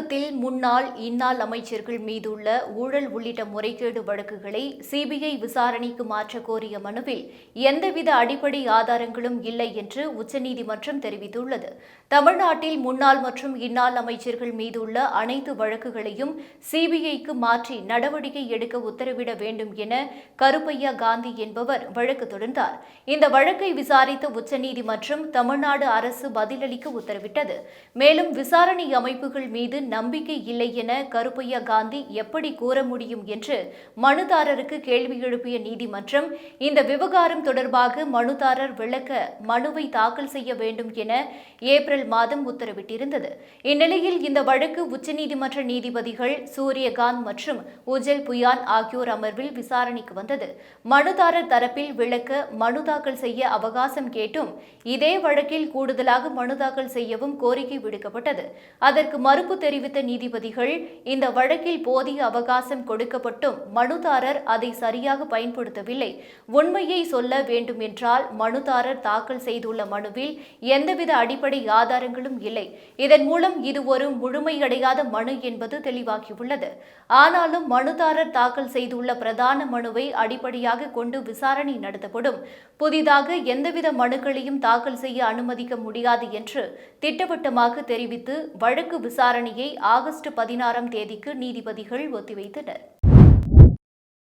தமிழகத்தில் முன்னாள் இந்நாள் அமைச்சர்கள் மீதுள்ள ஊழல் உள்ளிட்ட முறைகேடு வழக்குகளை சிபிஐ விசாரணைக்கு மாற்ற கோரிய மனுவில் எந்தவித அடிப்படை ஆதாரங்களும் இல்லை என்று உச்சநீதிமன்றம் தெரிவித்துள்ளது. தமிழ்நாட்டில் முன்னாள் மற்றும் இந்நாள் அமைச்சர்கள் மீதுள்ள அனைத்து வழக்குகளையும் சிபிஐக்கு மாற்றி நடவடிக்கை எடுக்க உத்தரவிட வேண்டும் என கருப்பையா காந்தி என்பவர் வழக்கு தொடர்ந்தார் இந்த வழக்கை விசாரித்த உச்சநீதிமன்றம் தமிழ்நாடு அரசு பதிலளிக்க உத்தரவிட்டது. மேலும் விசாரணை அமைப்புகள் மீது நம்பிக்கை இல்லை என கருப்பையா காந்தி எப்படி கூற முடியும் என்று மனுதாரருக்கு கேள்வி எழுப்பிய நீதிமன்றம் இந்த விவகாரம் தொடர்பாக மனுதாரர் விளக்க மனுவை தாக்கல் செய்ய வேண்டும் என ஏப்ரல் மாதம் உத்தரவிட்டிருந்தது. இந்நிலையில் இந்த வழக்கு உச்சநீதிமன்ற நீதிபதிகள் சூரியகாந்த் மற்றும் உஜல் புயான் ஆகியோர் அமர்வில் விசாரணைக்கு வந்தது. மனுதாரர் தரப்பில் விளக்க மனு தாக்கல் செய்ய அவகாசம் கேட்டும் இதே வழக்கில் கூடுதலாக மனு தாக்கல் செய்யவும் கோரிக்கை விடுக்கப்பட்டது. அதற்கு மறுப்பு தெரிவித்து நீதிபதிகள் இந்த வழக்கில் போதிய அவகாசம் கொடுக்கப்பட்டும் மனுதாரர் அதை சரியாக பயன்படுத்தவில்லை. உண்மையை சொல்ல வேண்டும் என்றால் மனுதாரர் தாக்கல் செய்துள்ள மனுவில் எந்தவித அடிப்படை ஆதாரங்களும் இல்லை. இதன் மூலம் இது ஒரு முழுமையடையாத மனு என்பது தெளிவாகியுள்ளது. ஆனாலும் மனுதாரர் தாக்கல் செய்துள்ள பிரதான மனுவை அடிப்படையாக கொண்டு விசாரணை நடத்தப்படும். புதிதாக எந்தவித மனுக்களையும் தாக்கல் செய்ய அனுமதிக்க முடியாது என்று திட்டவட்டமாக தெரிவித்து வழக்கு விசாரணையை ஆகஸ்ட் பதினாறாம் தேதிக்கு நீதிபதிகள் ஒத்திவைத்தனர்.